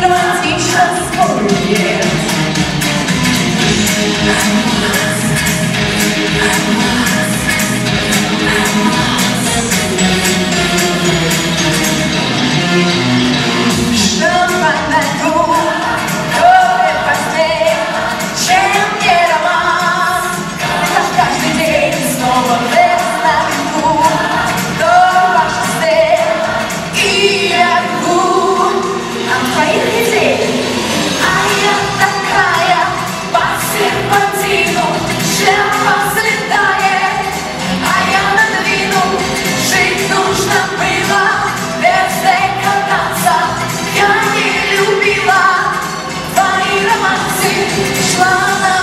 первый тише спорит. шла на